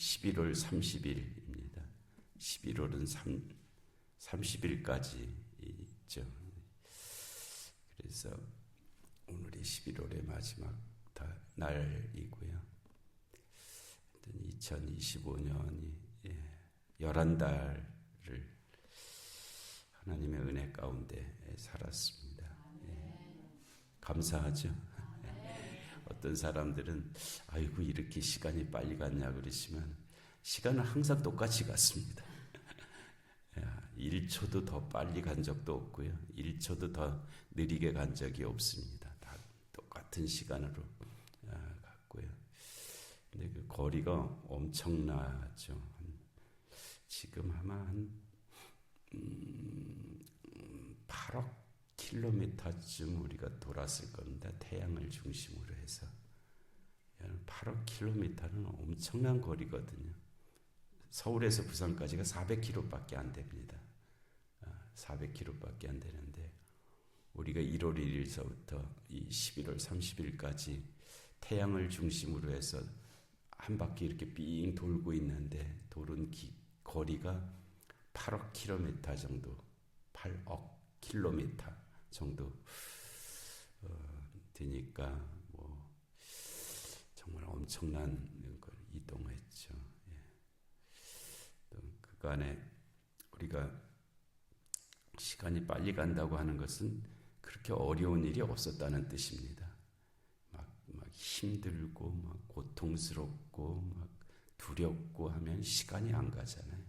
11월 30일입니다. 11월은 3, 30일까지 있죠. 그래서 오늘이 11월의 마지막 날이고요. 2025년이 예, 11달을 하나님의 은혜 가운데 살았습니다. 예, 감사하죠. 어떤 사람들은 아이고 이렇게 시간이 빨리 갔냐 그러시면 시간은 항상 똑같이 갔습니다. 1초도 더 빨리 간 적도 없고요. 1초도 더 느리게 간 적이 없습니다. 다 똑같은 시간으로 아, 갔고요. 근데 그 거리가 엄청나죠. 지금 아마 한 음, 8억 킬로미터쯤 우리가 돌았을 겁니다. 태양을 중심으로 해서 8억 킬로미터는 엄청난 거리거든요. 서울에서 부산까지가 400km밖에 안 됩니다. 400km밖에 안 되는데 우리가 1월 1일서부터 이 11월 30일까지 태양을 중심으로 해서 한 바퀴 이렇게 삥 돌고 있는데 도는 기, 거리가 8억 킬로미터 정도, 8억 킬로미터 정도 어, 되니까 뭐 정말 엄청난 걸 이동했죠. 예. 또 그간에 우리가 시간이 빨리 간다고 하는 것은 그렇게 어려운 일이 없었다는 뜻입니다. 막, 막 힘들고, 막 고통스럽고, 막 두렵고 하면 시간이 안 가잖아요.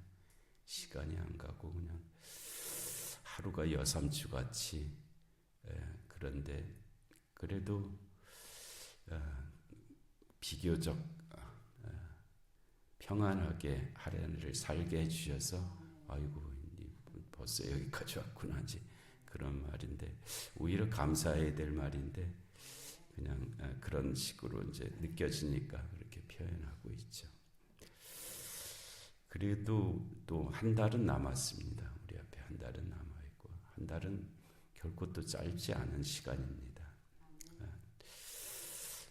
시간이 안 가고 그냥 하루가 여삼주 같이 예, 그런데 그래도 어, 비교적 어, 평안하게 하루를 살게 해주셔서 아이고 벌써 여기까지 왔구나 이제 그런 말인데 오히려 감사해야 될 말인데 그냥 아, 그런 식으로 이제 느껴지니까 그렇게 표현하고 있죠. 그래도 또 한 달은 남았습니다. 우리 앞에 한 달은 남아 있고 한 달은 결코 또 짧지 않은 시간입니다. 아,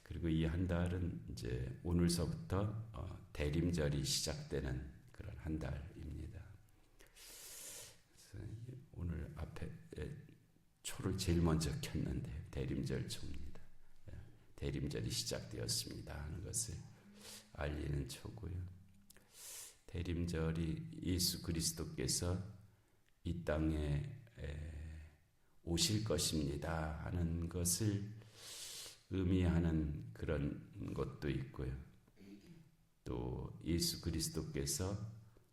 그리고 이 한 달은 이제 오늘서부터 어, 대림절이 시작되는 그런 한 달입니다. 오늘 앞에 초를 제일 먼저 켰는데 대림절 초입니다. 예, 대림절이 시작되었습니다 하는 것을 알리는 초고요. 대림절이 예수 그리스도께서 이 땅에 오실 것입니다 하는 것을 의미하는 그런 것도 있고요. 또 예수 그리스도께서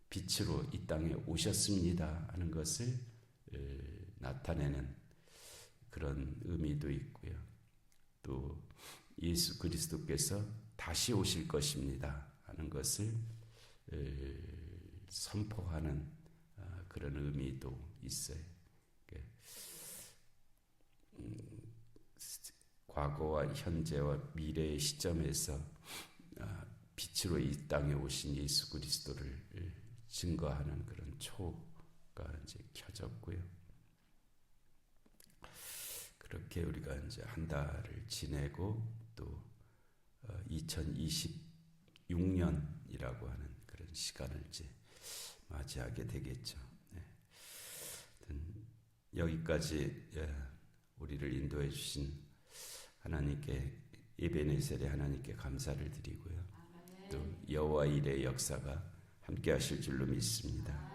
빛으로 이 땅에 오셨습니다 하는 것을 나타내는 그런 의미도 있고요. 또 예수 그리스도께서 다시 오실 것입니다 하는 것을 선포하는 아, 그런 의미도 있어요. 음, 과거와 현재와 미래의 시점에서 아, 빛으로 이 땅에 오신 예수 그리스도를 증거하는 그런 초가 이제 켜졌고요. 그렇게 우리가 이제 한 달을 지내고 또 2026년이라고 어, 하는 그런 시간을 이제 맞이하게 되겠죠. 네. 여기까지 예, 우리를 인도해 주신 하나님께 예배네셀의 하나님께 감사를 드리고요. 또 여호와 일의 역사가 함께 하실 줄로 믿습니다.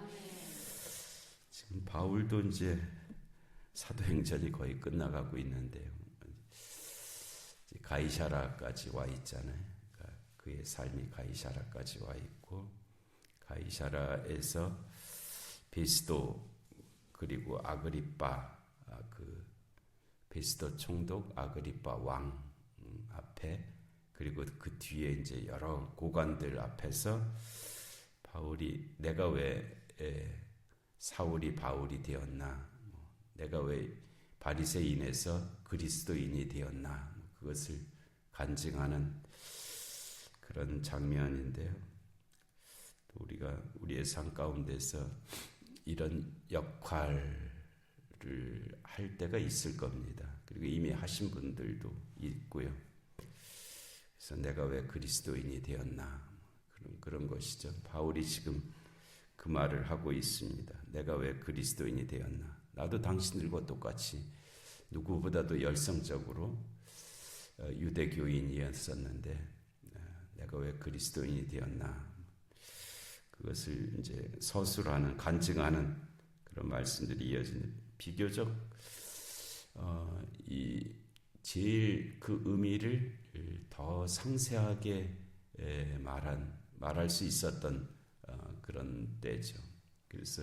지금 바울도 이제 사도행전이 거의 끝나가고 있는데요. 가이샤라까지 와 있잖아요. 그러니까 그의 삶이 가이샤라까지 와 있고 가이샤라에서 베스도 그리고 아그리빠 아, 그 베스도 총독 아그리빠 왕 앞에 그리고 그 뒤에 이제 여러 고관들 앞에서 바울이 내가 왜 사울이 바울이 되었나 내가 왜 바리새인에서 그리스도인이 되었나 그것을 간증하는 그런 장면인데요. 우리가 우리의 삶 가운데서 이런 역할 을할 때가 있을 겁니다. 그리고 이미 하신 분들도 있고요. 그래서 내가 왜 그리스도인이 되었나 그런 그런 것이죠. 바울이 지금 그 말을 하고 있습니다. 내가 왜 그리스도인이 되었나? 나도 당신들과 똑같이 누구보다도 열성적으로 어, 유대교인이었었는데 어, 내가 왜 그리스도인이 되었나? 그것을 이제 서술하는 간증하는 그런 말씀들이 이어지는 비교적 어, 이 제일 그 의미를 더 상세하게 에, 말한 말할 수 있었던 어, 그런 때죠. 그래서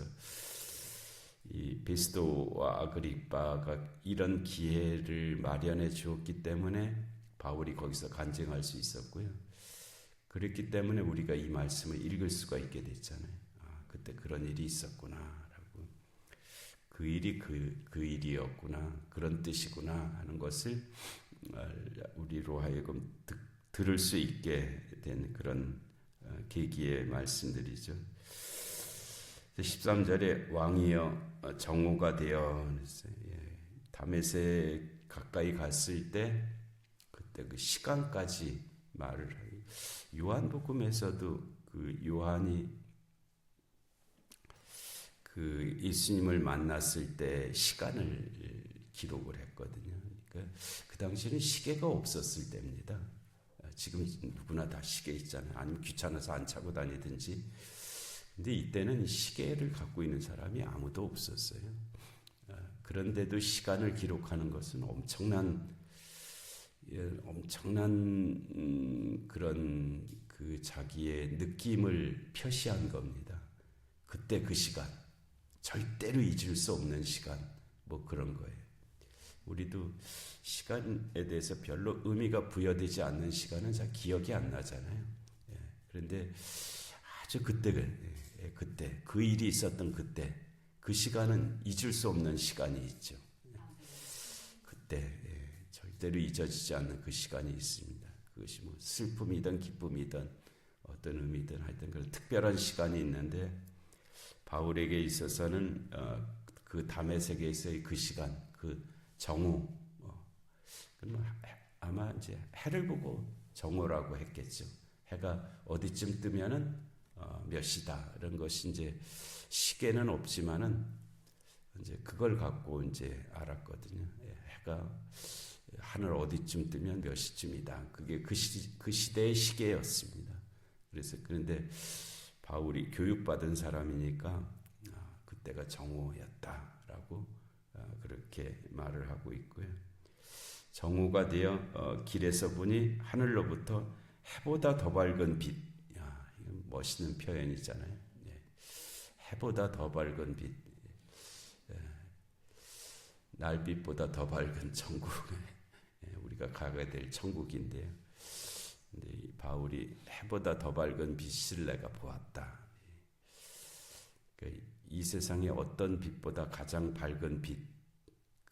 이 베스도와 아그리빠가 이런 기회를 마련해 주었기 때문에 바울이 거기서 간증할 수 있었고요. 그랬기 때문에 우리가 이 말씀을 읽을 수가 있게 됐잖아요. 아, 그때 그런 일이 있었구나라고. 그 일이 그, 그 일이었구나. 그런 뜻이구나 하는 것을 우리로 하여금 듣, 들을 수 있게 된 그런 어, 계기의 말씀들이죠. 13절에 왕이여 어, 정오가 되어 예, 다메세 가까이 갔을 때 그때 그 시간까지 말을 요한복음에서도 그 요한이 그 예수님을 만났을 때 시간을 기록을 했거든요. 그러니까 그 당시에는 시계가 없었을 때입니다. 지금 누구나 다 시계 있잖아요. 아니면 귀찮아서 안 차고 다니든지. 근데 이때는 시계를 갖고 있는 사람이 아무도 없었어요. 그런데도 시간을 기록하는 것은 엄청난 예, 엄청난 음, 그런 그 자기의 느낌을 표시한 겁니다. 그때 그 시간 절대로 잊을 수 없는 시간 뭐 그런 거예요. 우리도 시간에 대해서 별로 의미가 부여되지 않는 시간은 잘 기억이 안 나잖아요. 예, 그런데 아주 그때 예, 그때 그 일이 있었던 그때 그 시간은 잊을 수 없는 시간이 있죠. 그때 절대로 잊어지지 않는 그 시간이 있습니다. 그것이 뭐 슬픔이든 기쁨이든 어떤 의미든 하여튼 그런 특별한 시간이 있는데 바울에게 있어서는 어, 그 담의 세계에서의 그 시간, 그 정오, 뭐, 아마 이제 해를 보고 정오라고 했겠죠. 해가 어디쯤 뜨면은 어, 몇 시다 이런 것이 이제 시계는 없지만은 이제 그걸 갖고 이제 알았거든요. 예, 해가 하늘 어디쯤 뜨면 몇 시쯤이다. 그게 그, 시, 그 시대의 시계였습니다. 그래서 그런데 바울이 교육받은 사람이니까 아, 그때가 정오였다라고 아, 그렇게 말을 하고 있고요. 정오가 되어 어, 길에서 보니 하늘로부터 해보다 더 밝은 빛. 야, 멋있는 표현이잖아요. 예. 해보다 더 밝은 빛. 예. 날빛보다 더 밝은 천국. 우리가 가게 될 천국인데요. 바울이 해보다 더 밝은 빛을 내가 보았다. 그러니까 이 세상의 어떤 빛보다 가장 밝은 빛,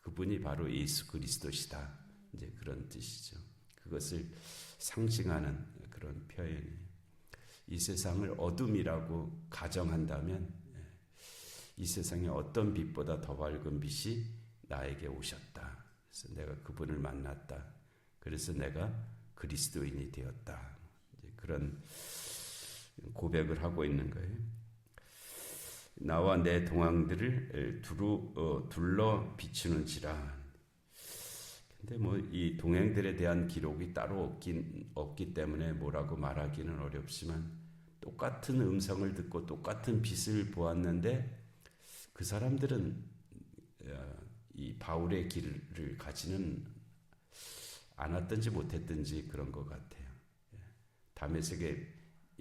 그분이 바로 예수 그리스도시다. 이제 그런 뜻이죠. 그것을 상징하는 그런 표현이에요. 이 세상을 어둠이라고 가정한다면 예, 이 세상의 어떤 빛보다 더 밝은 빛이 나에게 오셨다. 그래서 내가 그분을 만났다. 그래서 내가 그리스도인이 되었다. 그런 고백을 하고 있는 거예요. 나와 내 동항들을 두루 어, 둘러 비추는지라. 근데 뭐 이 동행들에 대한 기록이 따로 없긴 없기 때문에 뭐라고 말하기는 어렵지만 똑같은 음성을 듣고 똑같은 빛을 보았는데 그 사람들은 어, 이 바울의 길을 가지는 않았든지 못했든지 그런 것 같아요. 예. 다메섹에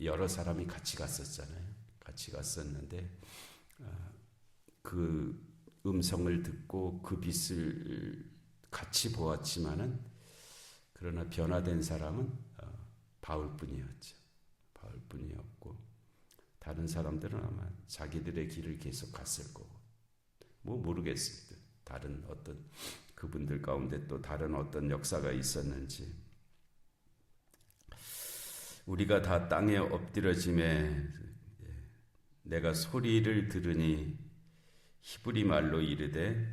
여러 사람이 같이 갔었잖아요. 같이 갔었는데 아, 그 음성을 듣고 그 빛을 같이 보았지만은 그러나 변화된 사람은 어, 바울뿐이었죠. 바울뿐이었고 다른 사람들은 아마 자기들의 길을 계속 갔을 거고 뭐 모르겠습니다. 다른 어떤 그분들 가운데 또 다른 어떤 역사가 있었는지 우리가 다 땅에 엎드려짐에 내가 소리를 들으니 히브리 말로 이르되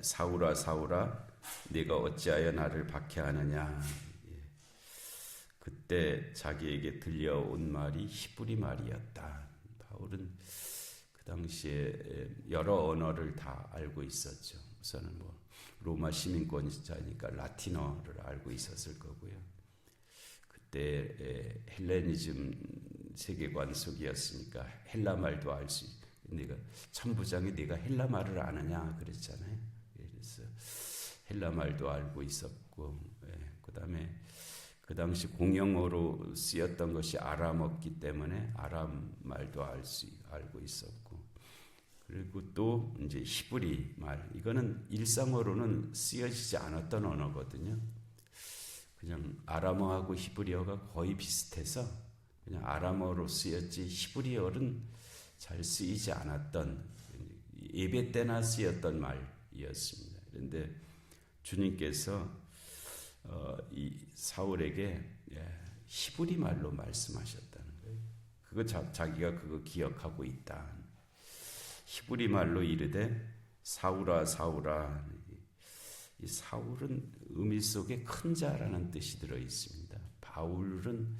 사울아 사울아 네가 어찌하여 나를 박해하느냐 그때 자기에게 들려온 말이 히브리 말이었다. 바울은 그 당시에 여러 언어를 다 알고 있었죠. 우선은 뭐 로마 시민권자니까 라틴어를 알고 있었을 거고요. 그때 헬레니즘 세계관 속이었으니까 헬라 말도 알 수. 네가 천부장이 네가 헬라 말을 아느냐 그랬잖아요. 그래서 헬라 말도 알고 있었고, 예, 그다음에 그 당시 공용어로 쓰였던 것이 아람어기 때문에 아람 말도 알 수 알고 있었고, 그리고 또 이제 히브리 말 이거는 일상어로는 쓰여지지 않았던 언어거든요. 그냥 아람어하고 히브리어가 거의 비슷해서 그냥 아람어로 쓰였지 히브리어는 잘 쓰이지 않았던 예배 때나 쓰였던 말이었습니다. 그런데 주님께서 어, 이 사울에게 예, 히브리 말로 말씀하셨다는 거예요. 그거 자, 자기가 그거 기억하고 있다. 히브리 말로 이르되 사울아 사울아 이 사울은 의미 속에 큰 자라는 뜻이 들어 있습니다. 바울은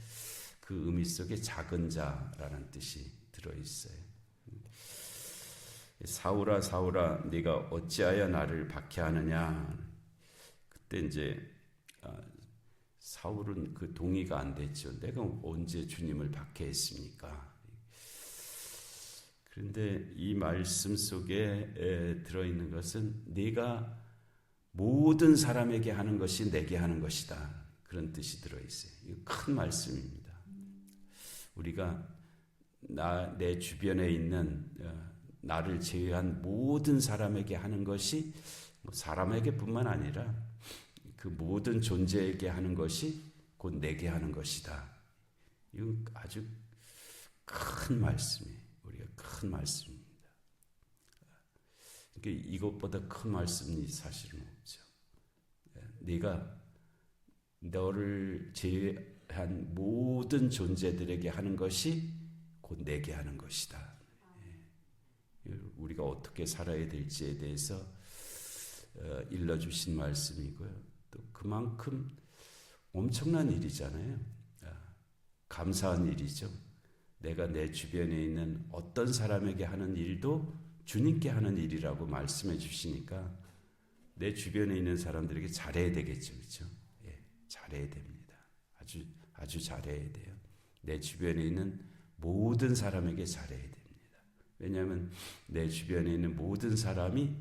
그 의미 속에 작은 자라는 뜻이 들어 있어요. 사울아 사울아 네가 어찌하여 나를 박해하느냐 그때 이제 아, 사울은 그 동의가 안 됐죠. 내가 언제 주님을 박해했습니까? 그런데 이 말씀 속에 들어 있는 것은 네가 모든 사람에게 하는 것이 내게 하는 것이다. 그런 뜻이 들어 있어요. 이거 큰 말씀입니다. 우리가 나, 내 주변에 있는 어, 나를 제외한 모든 사람에게 하는 것이 뭐 사람에게뿐만 아니라 그 모든 존재에게 하는 것이 곧 내게 하는 것이다. 이건 아주 큰 말씀이에요. 큰 말씀입니다. 그러니까 이것보다 큰 말씀이 사실은 없죠. 예, 네가 너를 제외한 모든 존재들에게 하는 것이 곧 내게 하는 것이다. 예, 우리가 어떻게 살아야 될지에 대해서 어, 일러주신 말씀이고요. 또 그만큼 엄청난 일이잖아요. 아, 감사한 일이죠. 내가 내 주변에 있는 어떤 사람에게 하는 일도 주님께 하는 일이라고 말씀해 주시니까 내 주변에 있는 사람들에게 잘해야 되겠죠. 그렇죠? 예, 잘해야 됩니다. 아주 아주 잘해야 돼요. 내 주변에 있는 모든 사람에게 잘해야 됩니다. 왜냐하면 내 주변에 있는 모든 사람이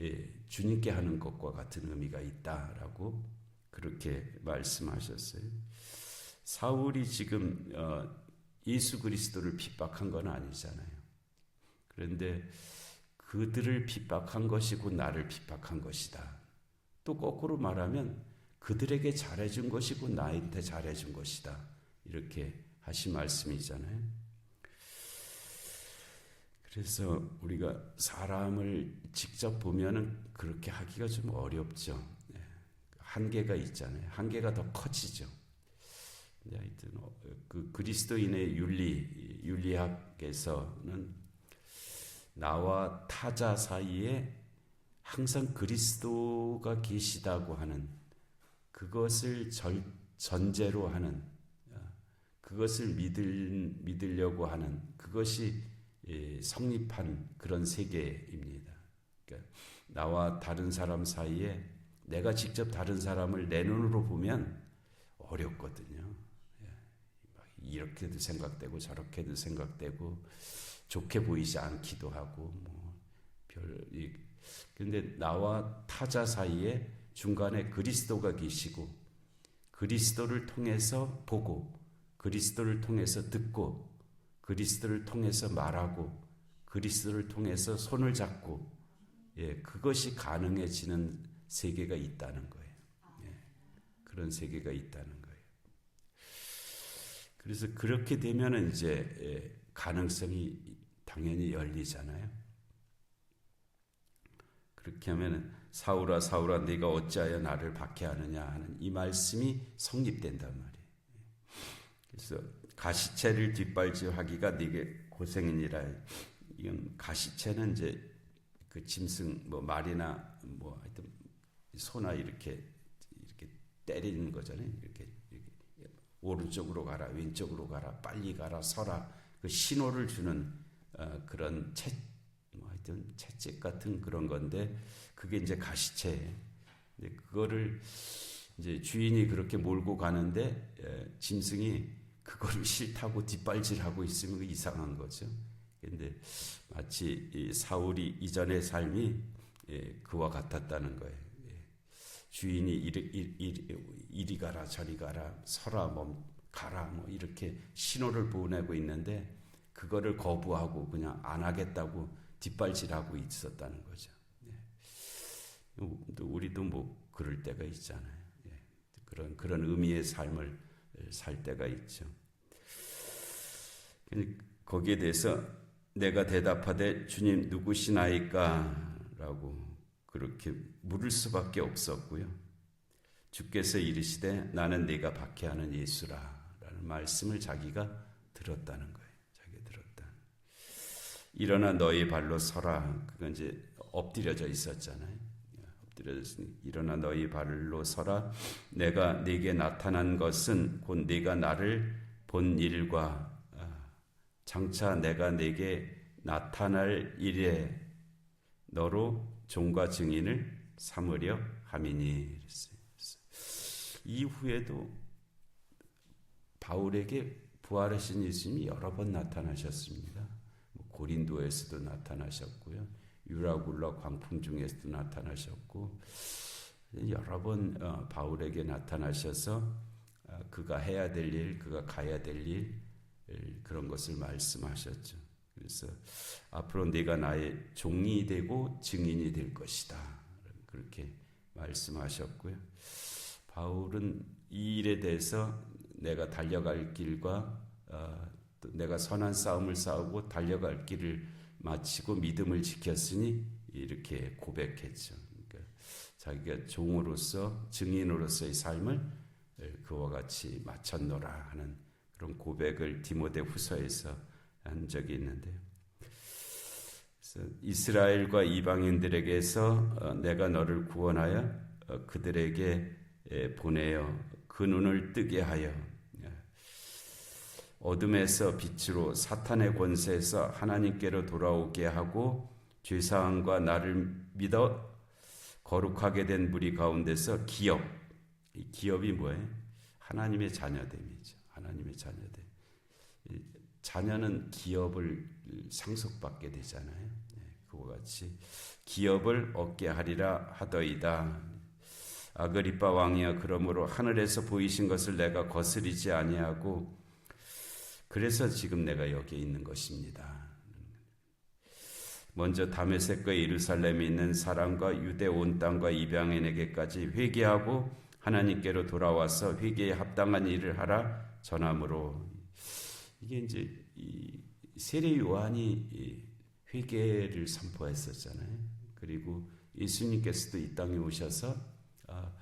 예, 주님께 하는 것과 같은 의미가 있다라고 그렇게 말씀하셨어요. 사울이 지금 어, 예수 그리스도를 핍박한 건 아니잖아요. 그런데 그들을 핍박한 것이 곧 나를 핍박한 것이다. 또 거꾸로 말하면 그들에게 잘해준 것이 곧 나한테 잘해준 것이다. 이렇게 하신 말씀이잖아요. 그래서 우리가 사람을 직접 보면은 그렇게 하기가 좀 어렵죠. 네. 한계가 있잖아요. 한계가 더 커지죠. 하여튼 어, 그 그리스도인의 윤리 윤리학에서는 나와 타자 사이에 항상 그리스도가 계시다고 하는 그것을 절, 전제로 하는 어, 그것을 믿을 믿으려고 하는 그것이 성립한 그런 세계입니다. 그러니까 나와 다른 사람 사이에 내가 직접 다른 사람을 내 눈으로 보면 어렵거든요. 예, 이렇게도 생각되고 저렇게도 생각되고 좋게 보이지 않기도 하고 뭐별 근데 나와 타자 사이에 중간에 그리스도가 계시고 그리스도를 통해서 보고 그리스도를 통해서 듣고 그리스도를 통해서 말하고 그리스도를 통해서 손을 잡고 예, 그것이 가능해지는 세계가 있다는 거예요. 예, 그런 세계가 있다는 거예요. 그래서 그렇게 되면은 이제 예, 가능성이 당연히 열리잖아요. 그렇게 하면 사울아 사울아 네가 어찌하여 나를 박해하느냐 하는 이 말씀이 성립된단 말이에요. 그래서 가시채를 뒷발질하기가 네게 고생이니라. 이건 가시채는 이제 그 짐승 뭐 말이나 뭐 하여튼 소나 이렇게 이렇게 때리는 거잖아요. 오른쪽으로 가라, 왼쪽으로 가라, 빨리 가라, 서라. 그 신호를 주는 어, 그런 채, 뭐 하여튼 채찍 같은 그런 건데 그게 이제 가시채. 근데 그거를 이제 주인이 그렇게 몰고 가는데 에, 짐승이 그거를 싫다고 뒷발질하고 있으면 그 이상한 거죠. 근데 마치 이 사울이 이전의 삶이 예, 그와 같았다는 거예요. 예. 주인이 이리, 이리, 이리 가라 저리 가라 서라 뭐 가라 뭐 이렇게 신호를 보내고 있는데 그거를 거부하고 그냥 안 하겠다고 뒷발질하고 있었다는 거죠. 예. 우리도 뭐 그럴 때가 있잖아요. 예. 그런 그런 의미의 삶을 살 때가 있죠. 거기에 대해서 내가 대답하되 주님 누구시나이까? 라고 그렇게 물을 수밖에 없었고요. 주께서 이르시되 나는 네가 박해하는 예수라 라는 말씀을 자기가 들었다는 거예요. 자기가 들었다. 일어나 너희 발로 서라. 그건 이제 엎드려져 있었잖아요. 일어나 너희 발로 서라. 내가 네게 나타난 것은 곧 네가 나를 본 일과 장차 내가 네게 나타날 일에 너로 종과 증인을 삼으려 함이니 이후에도 바울에게 부활하신 예수님이 여러 번 나타나셨습니다. 뭐 고린도에서도 나타나셨고요. 유라굴라 광풍 중에서도 나타나셨고 여러 번 어, 바울에게 나타나셔서 어, 그가 해야 될 일, 그가 가야 될 일 그런 것을 말씀하셨죠. 그래서 앞으로 내가 나의 종이 되고 증인이 될 것이다. 그렇게 말씀하셨고요. 바울은 이 일에 대해서 내가 달려갈 길과 어, 내가 선한 싸움을 싸우고 달려갈 길을 마치고 믿음을 지켰으니 이렇게 고백했죠. 그러니까 자기가 종으로서 증인으로서의 삶을 그와 같이 마쳤노라 하는 그런 고백을 디모데 후서에서 한 적이 있는데요. 이스라엘과 이방인들에게서 어, 내가 너를 구원하여 어, 그들에게 보내어 그 눈을 뜨게 하여 예, 어둠에서 빛으로 사탄의 권세에서 하나님께로 돌아오게 하고 죄사함과 나를 믿어 거룩하게 된 무리 가운데서 기업 이 기업이 뭐예요? 하나님의 자녀됨이죠. 하나님의 자녀됨. 자녀는 기업을 상속받게 되잖아요. 네, 그와 같이 기업을 얻게 하리라 하더이다. 아그리파 왕이여 그러므로 하늘에서 보이신 것을 내가 거스리지 아니하고 그래서 지금 내가 여기에 있는 것입니다. 먼저 다메섹과 예루살렘에 있는 사람과 유대 온 땅과 이방인에게까지 회개하고 하나님께로 돌아와서 회개에 합당한 일을 하라 전함으로 이게 이제 이 세례 요한이 회개를 선포했었잖아요. 그리고 예수님께서도 이 땅에 오셔서 아,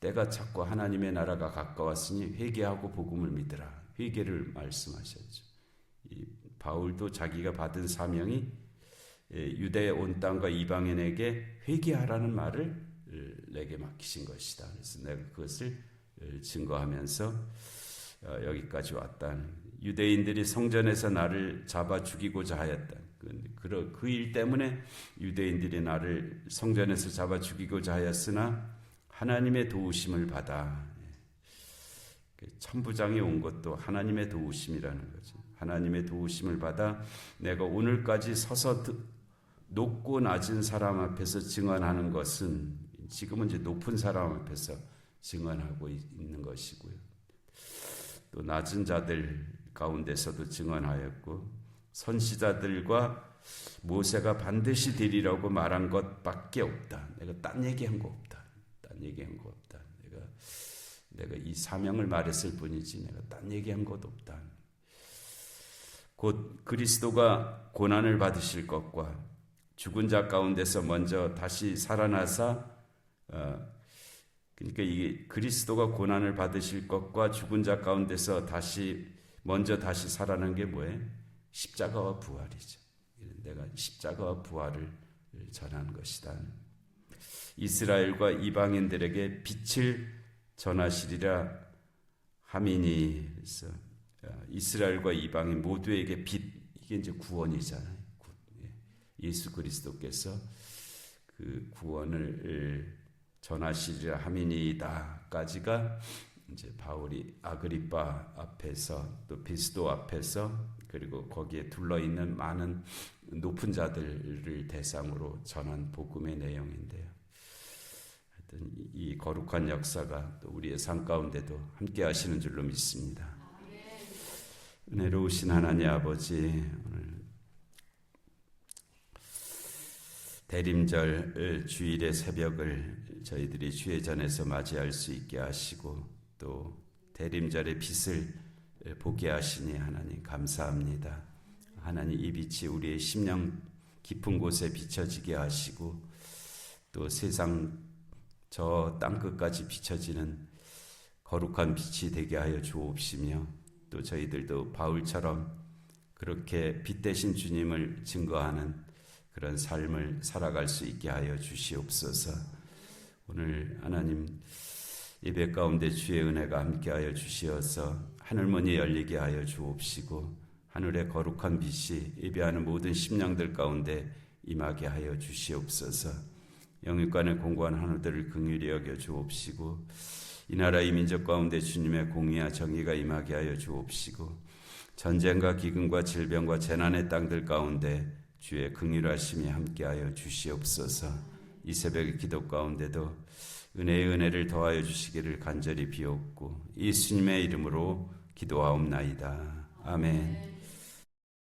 때가 찼고 하나님의 나라가 가까웠으니 회개하고 복음을 믿으라. 회개를 말씀하셨죠. 이 바울도 자기가 받은 사명이 유대 온 땅과 이방인에게 회개하라는 말을 내게 맡기신 것이다. 그래서 내가 그것을 증거하면서 어, 여기까지 왔다는 유대인들이 성전에서 나를 잡아 죽이고자 하였다. 그, 그 일 때문에 유대인들이 나를 성전에서 잡아 죽이고자 하였으나 하나님의 도우심을 받아 그 천부장이 온 것도 하나님의 도우심이라는 거죠. 하나님의 도우심을 받아 내가 오늘까지 서서 높고 낮은 사람 앞에서 증언하는 것은 지금은 이제 높은 사람 앞에서 증언하고 있는 것이고요. 또 낮은 자들 가운데서도 증언하였고 선시자들과 모세가 반드시 되리라고 말한 것밖에 없다. 내가 딴 얘기한 거 없다. 딴 얘기한 거 없다. 내가 내가 이 사명을 말했을 뿐이지 내가 딴 얘기한 것 없다. 곧 그리스도가 고난을 받으실 것과 죽은 자 가운데서 먼저 다시 살아나사 어, 그러니까 이게 그리스도가 고난을 받으실 것과 죽은 자 가운데서 다시 먼저 다시 살아난 게 뭐예요? 십자가와 부활이죠. 내가 십자가와 부활을 전한 것이다. 이스라엘과 이방인들에게 빛을 전하시리라 하민이 그래서 어, 이스라엘과 이방인 모두에게 빛 이게 이제 구원이잖아요. 구- 예. 예수 그리스도께서 그 구원을 전하시리라 하민이다까지가 이제 바울이 아그리파 앞에서 또 비스도 앞에서 그리고 거기에 둘러 있는 많은 높은 자들을 대상으로 전한 복음의 내용인데요. 하여튼 이- 이 거룩한 역사가 또 우리의 삶 가운데도 함께 하시는 줄로 믿습니다. 은혜로우신 하나님 아버지 오늘 대림절 주일의 새벽을 저희들이 주의 전에서 맞이할 수 있게 하시고 또 대림절의 빛을 보게 하시니 하나님 감사합니다. 하나님 이 빛이 우리의 심령 깊은 곳에 비춰지게 하시고 또 세상 저 땅끝까지 비춰지는 거룩한 빛이 되게 하여 주옵시며 또 저희들도 바울처럼 그렇게 빛 대신 주님을 증거하는 그런 삶을 살아갈 수 있게 하여 주시옵소서. 오늘 하나님 예배 가운데 주의 은혜가 함께하여 주시어서 하늘문이 열리게 하여 주옵시고 하늘의 거룩한 빛이 예배하는 모든 심령들 가운데 임하게 하여 주시옵소서. 영육간의 공고한 하늘들을 긍휼히 여겨 주옵시고 이 나라 이 민족 가운데 주님의 공의와 정의가 임하게 하여 주옵시고 전쟁과 기근과 질병과 재난의 땅들 가운데 주의 긍휼하심이 함께하여 주시옵소서. 이 새벽의 기도 가운데도 은혜의 은혜를 더하여 주시기를 간절히 비옵고 예수님의 이름으로 기도하옵나이다. 아멘.